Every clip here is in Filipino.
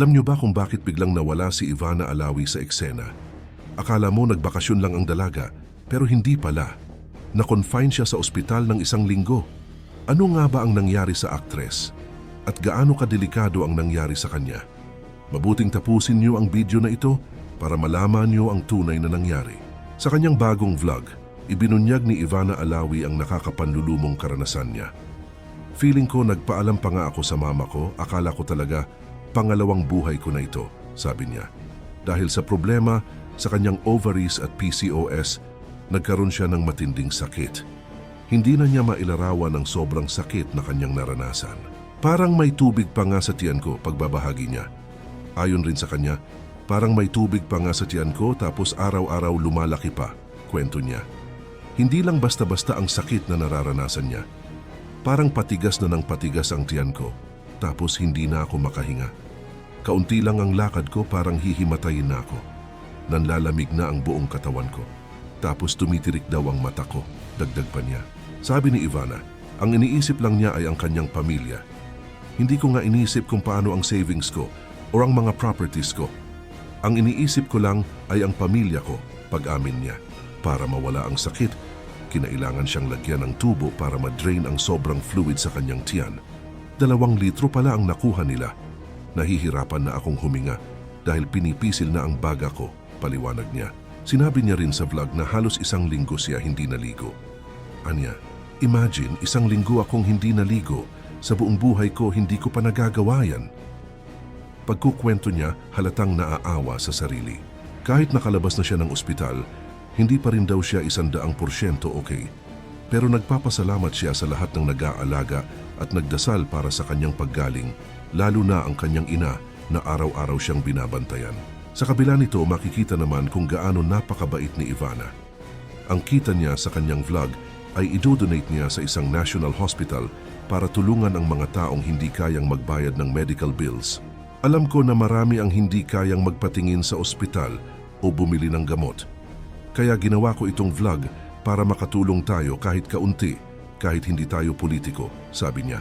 Alam niyo ba kung bakit biglang nawala si Ivana Alawi sa eksena? Akala mo nagbakasyon lang ang dalaga, pero hindi pala. Na-confine siya sa ospital ng isang linggo. Ano nga ba ang nangyari sa aktres? At gaano kadelikado ang nangyari sa kanya? Mabuting tapusin niyo ang video na ito para malaman niyo ang tunay na nangyari. Sa kanyang bagong vlog, ibinunyag ni Ivana Alawi ang nakakapanlulumong karanasan niya. Feeling ko nagpaalam pa nga ako sa mama ko, akala ko talaga pangalawang buhay ko na ito, sabi niya. Dahil sa problema sa kanyang ovaries at PCOS, nagkaroon siya ng matinding sakit. Hindi na niya mailarawan ang sobrang sakit na kanyang naranasan. Parang may tubig pa nga sa tiyan ko pagbabahagi niya. Ayon rin sa kanya, parang may tubig pa nga sa tiyan ko tapos araw-araw lumalaki pa, kwento niya. Hindi lang basta-basta ang sakit na nararanasan niya. Parang patigas na ng patigas ang tiyan ko, tapos hindi na ako makahinga. Kaunti lang ang lakad ko parang hihimatayin na ako. Nanlalamig na ang buong katawan ko. Tapos tumitirik daw ang mata ko, dagdag pa niya. Sabi ni Ivana, ang iniisip lang niya ay ang kanyang pamilya. Hindi ko nga iniisip kung paano ang savings ko o ang mga properties ko. Ang iniisip ko lang ay ang pamilya ko, pag-amin niya. Para mawala ang sakit, kinailangan siyang lagyan ng tubo para ma-drain ang sobrang fluid sa kanyang tiyan. Dalawang litro pala ang nakuha nila. Nahihirapan na akong huminga dahil pinipisil na ang baga ko, paliwanag niya. Sinabi niya rin sa vlog na halos isang linggo siya hindi naligo. Anya, imagine isang linggo akong hindi naligo. Sa buong buhay ko hindi ko pa nagagawa yan. Pagkukwento niya, halatang naaawa sa sarili. Kahit nakalabas na siya ng ospital, hindi pa rin daw siya isandaang porsyento okay. Pero nagpapasalamat siya sa lahat ng nag-aalaga at nagdasal para sa kanyang paggaling, lalo na ang kanyang ina na araw-araw siyang binabantayan. Sa kabila nito, makikita naman kung gaano napakabait ni Ivana. Ang kita niya sa kanyang vlog ay idodonate niya sa isang national hospital para tulungan ang mga taong hindi kayang magbayad ng medical bills. Alam ko na marami ang hindi kayang magpatingin sa ospital o bumili ng gamot. Kaya ginawa ko itong vlog para makatulong tayo kahit kaunti, kahit hindi tayo politiko, sabi niya.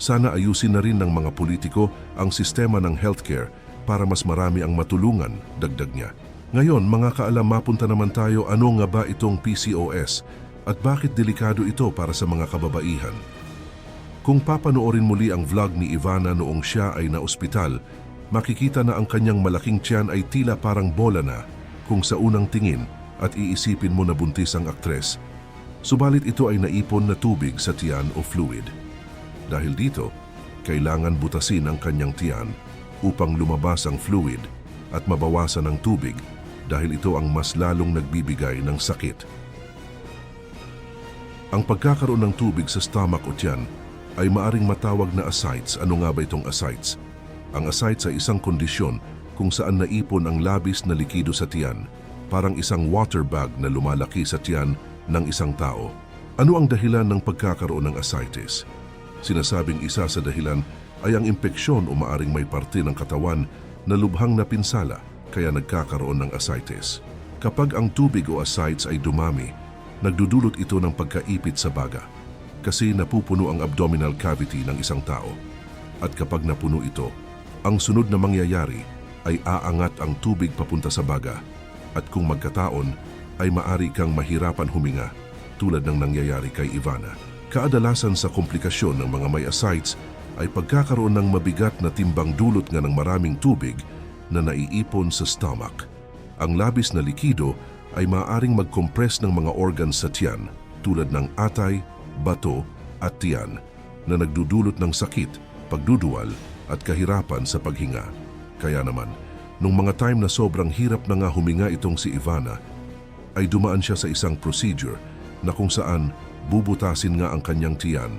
Sana ayusin na rin ng mga politiko ang sistema ng healthcare para mas marami ang matulungan, dagdag niya. Ngayon, mga kaalam, mapunta naman tayo ano nga ba itong PCOS at bakit delikado ito para sa mga kababaihan. Kung papanoorin muli ang vlog ni Ivana noong siya ay naospital, makikita na ang kanyang malaking tiyan ay tila parang bola na kung sa unang tingin at iisipin mo na buntis ang aktres. Subalit ito ay naipon na tubig sa tiyan o fluid. Dahil dito, kailangan butasin ang kanyang tiyan upang lumabas ang fluid at mabawasan ang tubig dahil ito ang mas lalong nagbibigay ng sakit. Ang pagkakaroon ng tubig sa stomach o tiyan ay maaring matawag na ascites. Ano nga ba itong ascites? Ang ascites ay isang kondisyon kung saan naipon ang labis na likido sa tiyan, parang isang water bag na lumalaki sa tiyan ng isang tao. Ano ang dahilan ng pagkakaroon ng ascites? Sinasabing isa sa dahilan ay ang impeksyon o maaring may parte ng katawan na lubhang napinsala kaya nagkakaroon ng ascites. Kapag ang tubig o ascites ay dumami, nagdudulot ito ng pagkaipit sa baga kasi napupuno ang abdominal cavity ng isang tao. At kapag napuno ito, ang sunod na mangyayari ay aangat ang tubig papunta sa baga at kung magkataon ay maari kang mahirapan huminga tulad ng nangyayari kay Ivana. Kaadalasan sa komplikasyon ng mga may ascites ay pagkakaroon ng mabigat na timbang dulot nga ng maraming tubig na naiipon sa stomach. Ang labis na likido ay maaaring mag-compress ng mga organs sa tiyan tulad ng atay, bato at tiyan na nagdudulot ng sakit, pagduduwal at kahirapan sa paghinga. Kaya naman, nung mga time na sobrang hirap na nga huminga itong si Ivana, ay dumaan siya sa isang procedure na kung saan bubutasin nga ang kanyang tiyan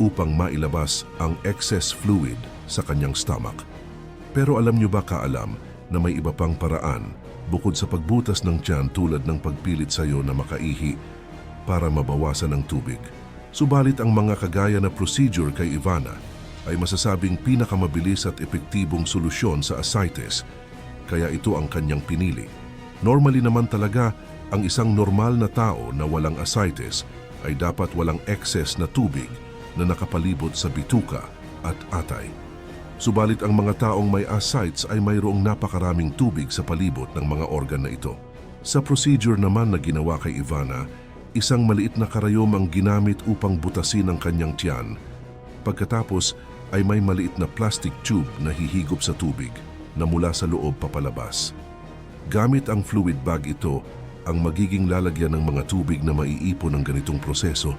upang mailabas ang excess fluid sa kanyang stomach. Pero alam niyo ba kaalam na may iba pang paraan bukod sa pagbutas ng tiyan tulad ng pagpilit sa iyo na makaihi para mabawasan ang tubig. Subalit ang mga kagaya na procedure kay Ivana ay masasabing pinakamabilis at epektibong solusyon sa ascites, kaya ito ang kanyang pinili. Normally naman talaga, ang isang normal na tao na walang ascites ay dapat walang excess na tubig na nakapalibot sa bituka at atay. Subalit ang mga taong may ascites ay mayroong napakaraming tubig sa palibot ng mga organ na ito. Sa procedure naman na ginawa kay Ivana, isang maliit na karayom ang ginamit upang butasin ang kanyang tiyan. Pagkatapos ay may maliit na plastic tube na hihigop sa tubig na mula sa loob papalabas. Gamit ang fluid bag ito, ang magiging lalagyan ng mga tubig na maiipon ng ganitong proseso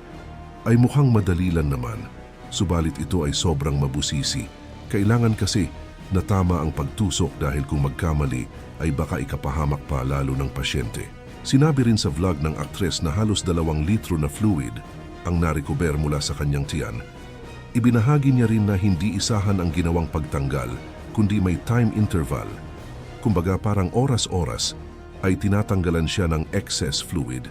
ay mukhang madali lang naman, subalit ito ay sobrang mabusisi. Kailangan kasi na tama ang pagtusok dahil kung magkamali ay baka ikapahamak pa lalo ng pasyente. Sinabi rin sa vlog ng aktres na halos dalawang litro na fluid ang narikober mula sa kanyang tiyan. Ibinahagi niya rin na hindi isahan ang ginawang pagtanggal, kundi may time interval. Kumbaga parang oras-oras ay tinatanggalan siya ng excess fluid.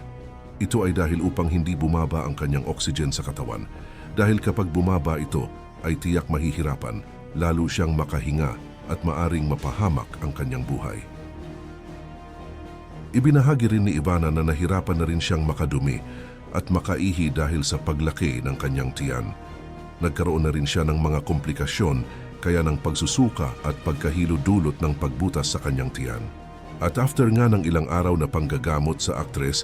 Ito ay dahil upang hindi bumaba ang kanyang oxygen sa katawan. Dahil kapag bumaba ito, ay tiyak mahihirapan, lalo siyang makahinga at maaring mapahamak ang kanyang buhay. Ibinahagi rin ni Ivana na nahirapan na rin siyang makadumi at makaihi dahil sa paglaki ng kanyang tiyan. Nagkaroon na rin siya ng mga komplikasyon kaya ng pagsusuka at pagkahilo dulot ng pagbutas sa kanyang tiyan. At after nga ng ilang araw na panggagamot sa aktres,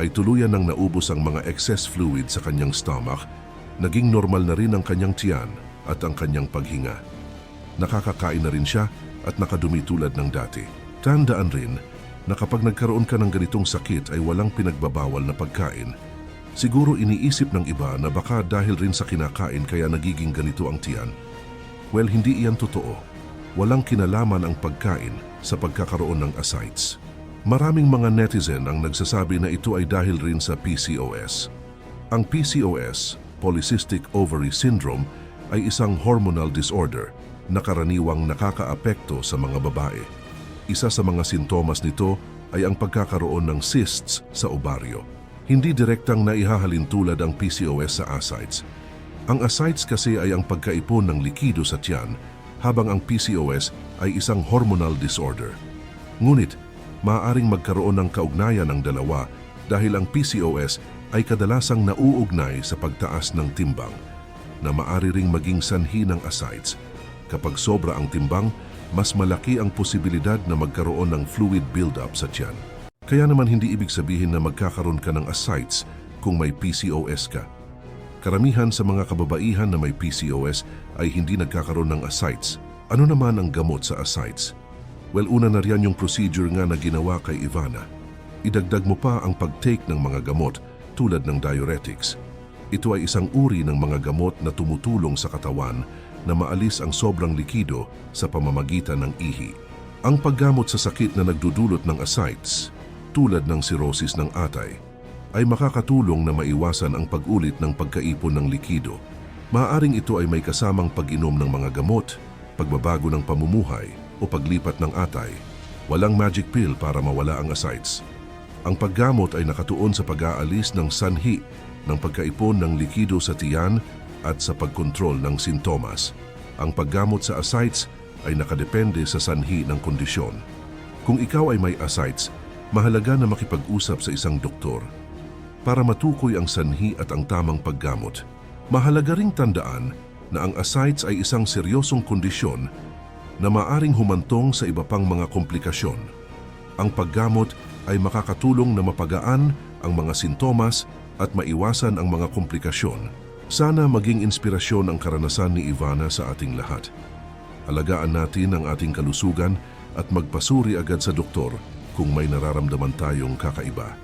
ay tuluyan nang naubos ang mga excess fluid sa kanyang stomach, naging normal na rin ang kanyang tiyan at ang kanyang paghinga. Nakakakain na rin siya at nakadumi tulad ng dati. Tandaan rin na kapag nagkaroon ka ng ganitong sakit ay walang pinagbabawal na pagkain. Siguro iniisip ng iba na baka dahil rin sa kinakain kaya nagiging ganito ang tiyan. Well, hindi iyan totoo. Walang kinalaman ang pagkain sa pagkakaroon ng ascites. Maraming mga netizen ang nagsasabi na ito ay dahil rin sa PCOS. Ang PCOS, Polycystic Ovary Syndrome, ay isang hormonal disorder na karaniwang nakakaapekto sa mga babae. Isa sa mga sintomas nito ay ang pagkakaroon ng cysts sa ovaryo. Hindi direktang naihahalin tulad ang PCOS sa ascites. Ang ascites kasi ay ang pagkaipon ng likido sa tiyan habang ang PCOS ay isang hormonal disorder. Ngunit, maaaring magkaroon ng kaugnayan ng dalawa dahil ang PCOS ay kadalasang nauugnay sa pagtaas ng timbang na maaari ring maging sanhi ng ascites. Kapag sobra ang timbang, mas malaki ang posibilidad na magkaroon ng fluid buildup sa tiyan. Kaya naman hindi ibig sabihin na magkakaroon ka ng ascites kung may PCOS ka. Karamihan sa mga kababaihan na may PCOS ay hindi nagkakaroon ng ascites. Ano naman ang gamot sa ascites? Well, una na riyan yung procedure nga na ginawa kay Ivana. Idagdag mo pa ang pag-take ng mga gamot tulad ng diuretics. Ito ay isang uri ng mga gamot na tumutulong sa katawan na maalis ang sobrang likido sa pamamagitan ng ihi. Ang paggamot sa sakit na nagdudulot ng ascites, tulad ng cirrhosis ng atay, ay makakatulong na maiwasan ang pag-ulit ng pagkaipon ng likido. Maaaring ito ay may kasamang pag-inom ng mga gamot, pagbabago ng pamumuhay o paglipat ng atay. Walang magic pill para mawala ang ascites. Ang paggamot ay nakatuon sa pag-aalis ng sanhi ng pagkaipon ng likido sa tiyan at sa pagkontrol ng sintomas. Ang paggamot sa ascites ay nakadepende sa sanhi ng kondisyon. Kung ikaw ay may ascites, mahalaga na makipag-usap sa isang doktor para matukoy ang sanhi at ang tamang paggamot. Mahalaga ring tandaan na ang ascites ay isang seryosong kondisyon na maaring humantong sa iba pang mga komplikasyon. Ang paggamot ay makakatulong na mapagaan ang mga sintomas at maiwasan ang mga komplikasyon. Sana maging inspirasyon ang karanasan ni Ivana sa ating lahat. Alagaan natin ang ating kalusugan at magpasuri agad sa doktor kung may nararamdaman tayong kakaiba.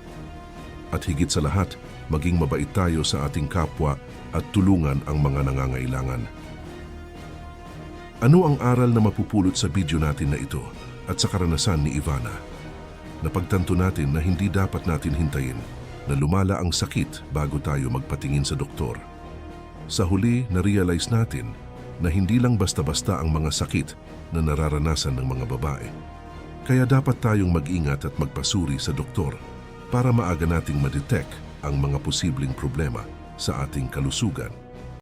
At higit sa lahat, maging mabait tayo sa ating kapwa at tulungan ang mga nangangailangan. Ano ang aral na mapupulot sa video natin na ito at sa karanasan ni Ivana? Napagtanto natin na hindi dapat natin hintayin na lumala ang sakit bago tayo magpatingin sa doktor. Sa huli, na-realize natin na hindi lang basta-basta ang mga sakit na nararanasan ng mga babae. Kaya dapat tayong mag-ingat at magpasuri sa doktor para maaga nating madetect ang mga posibleng problema sa ating kalusugan.